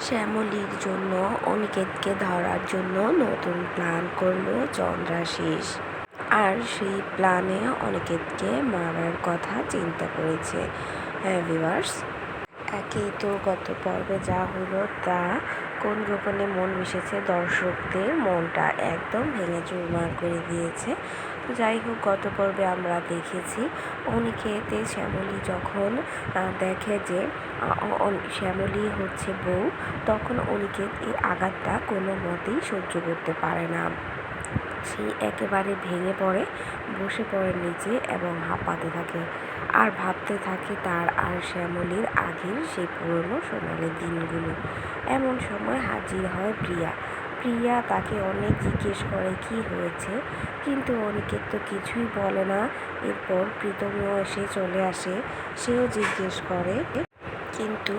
শ্যামলীর জন্য, অনিকেতকে ধরার জন্য নতুন প্ল্যান করল চন্দ্রাশিস আর সেই প্ল্যানে অনিকেতকে মারার কথা চিন্তা করেছে হ্যাঁ ভিভার্স একেই তো গত পর্বে যা হলো তা কোন গোপনে মন মিশেছে? দর্শকদের মনটা একদম ভেঙে চুরমার করে দিয়েছে। তো যাই হোক, গত পর্বে আমরা দেখেছি অনিকেতে শ্যামলী যখন দেখে যে শ্যামলী হচ্ছে বউ, তখন অনিকেত এই আঘাতটা কোনো মতেই সহ্য করতে পারে না। সে একেবারে ভেঙে পড়ে, বসে পড়ে নিচে এবং হাঁপাতে থাকে। আর ভাবতে থাকে তার আর শ্যামলীর আগের সেই পুরনো সোনালি দিনগুলো। এমন সময় হাজির হয় প্রিয়া। প্রিয়া তাকে অনেক জিজ্ঞেস করে, কি হয়েছে? কিন্তু অনিকেত তো কিছুই বলে না। এরপর প্রীতমও এসে চলে আসে। সেও জিজ্ঞেস করে কিন্তু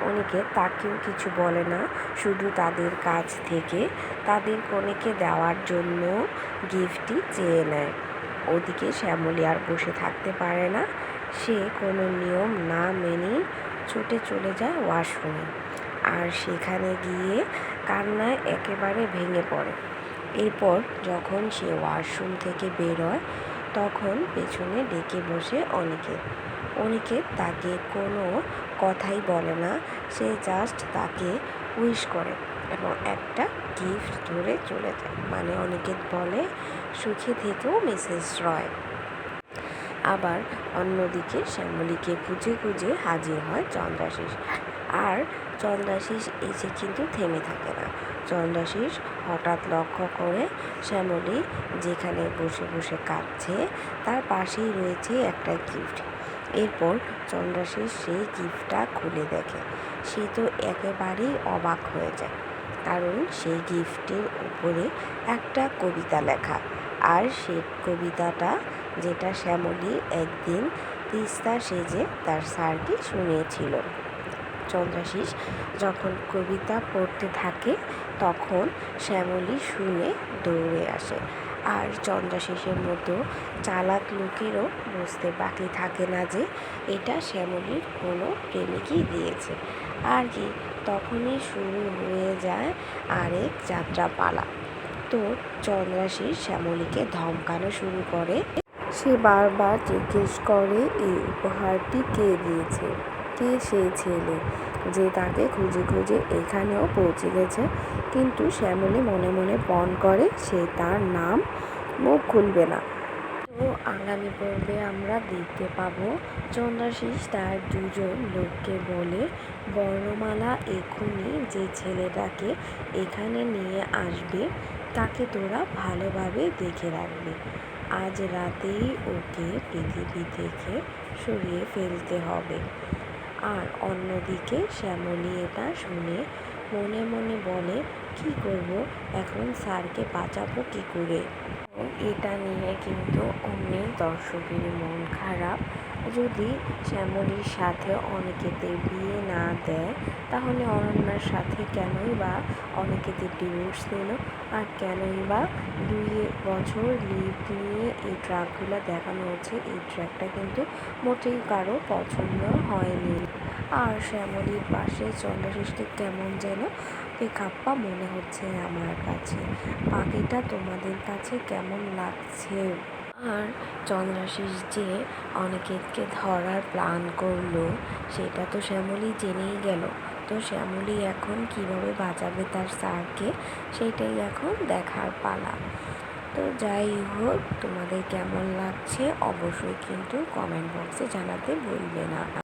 অনেকে তাকেও কিছু বলে না। শুধু তাদের কাছ থেকে তাদের কনেকে দেওয়ার জন্য গিফটটি চেয়ে নেয়। ওদিকে শ্যামলী আর বসে থাকতে পারে না। সে কোনো নিয়ম না মেনে ছুটে চলে যায় ওয়াশরুমে। আর সেখানে গিয়ে কান্নায় একেবারে ভেঙে পড়ে। এরপর যখন সে ওয়াশরুম থেকে বেরোয়, তখন পেছনে ডেকে বসে অনিকেত অনিকেত তাকে কোনো কথাই বলে না, সে জাস্ট তাকে উইশ করে এবং একটা গিফট ধরে চলে যায়। মানে অনিকেত বলে, সুখে থেকেও মিসেস রয়। আবার অন্যদিকে শ্যামলীকে খুঁজে খুঁজে হাজির হয় চন্দ্রাশিস। আর চন্দ্রাশিস এসে কিন্তু থেমে থাকে না। চন্দ্রাশিস হঠাৎ লক্ষ্য করে শ্যামলী যেখানে বসে বসে কাঁদছে, তার পাশেই রয়েছে একটা গিফট এরপর চন্দ্রাশিস সেই গিফটটা খুলে দেখে। সে তো একেবারেই অবাক হয়ে যায়, কারণ সেই গিফটের উপরে একটা কবিতা লেখা। আর সেই কবিতাটা যেটা শ্যামলী একদিন তিস্তা সেজে তার স্যারকে শুনিয়েছিল। চন্দ্রাশিস যখন কবিতা পড়তে থাকে, তখন শ্যামলী শুনে দৌড়ে আসে। আর চন্দ্রাশিসের মতো চালাক লোকেরও বুঝতে বাকি থাকে না যে এটা শ্যামলীর কোনো প্রেমিকই দিয়েছে। আর কি, তখনই শুরু হয়ে যায় আরেক যাত্রাপালা। তো চন্দ্রাশিস শ্যামলীকে ধমকানো শুরু করে। সে বারবার জিজ্ঞেস করে, এই উপহারটি কে দিয়েছে? কে সেই ছেলে যে তাকে খুঁজে খুঁজে এখানেও পৌঁছে গেছে। কিন্তু শ্যামলী মনে মনে পণ করে, সে তার নাম মুখ খুলবে না। তো আগামী পর্বে আমরা দেখতে পাব চন্দ্রাশিস তার দুজন লোককে বলে, বর্ণমালা এক্ষুনি যে ছেলেটাকে এখানে নিয়ে আসবে, তাকে তোরা ভালোভাবে দেখে রাখবে। আজ রাতেই ওকে পৃথিবী থেকে সরিয়ে ফেলতে হবে। আর অন্যদিকে শ্যামলী এটা শুনে মনে মনে বলে, কি করব? এখন স্যারকে বাঁচাবো কি করে? এটা নিয়ে কিন্তু অনেক দর্শকের মন খারাপ। যদি শ্যামলীর সাথে অনেকেতে বিয়ে না দেয়, তাহলে অনন্যার সাথে কেনই বা অনেকেতে ডিভোর্স নিল? আর কেনই বা দুই বছর লিভ নিয়ে এই ট্রাকগুলো দেখানো হচ্ছে? এই ট্র্যাকটা কিন্তু মোটেই কারও পছন্দ হয়নি। আর শ্যামলীর পাশে চন্দ্রশিষ্টি কেমন যেন বেখাপ্পা মনে হচ্ছে আমার কাছে। পাখিটা তোমাদের কাছে কেমন লাগছে? আর চন্দ্রাশিস যে অনিকেতকে ধরার প্ল্যান করল, সেটা তো শ্যামলী জেনেই গেল। তো শ্যামলী এখন কীভাবে বাঁচাবে তার স্যারকে, সেটাই এখন দেখার পালা। তো যাই হোক, তোমাদের কেমন লাগছে অবশ্যই কিন্তু কমেন্ট বক্সে জানাতে ভুলবে না।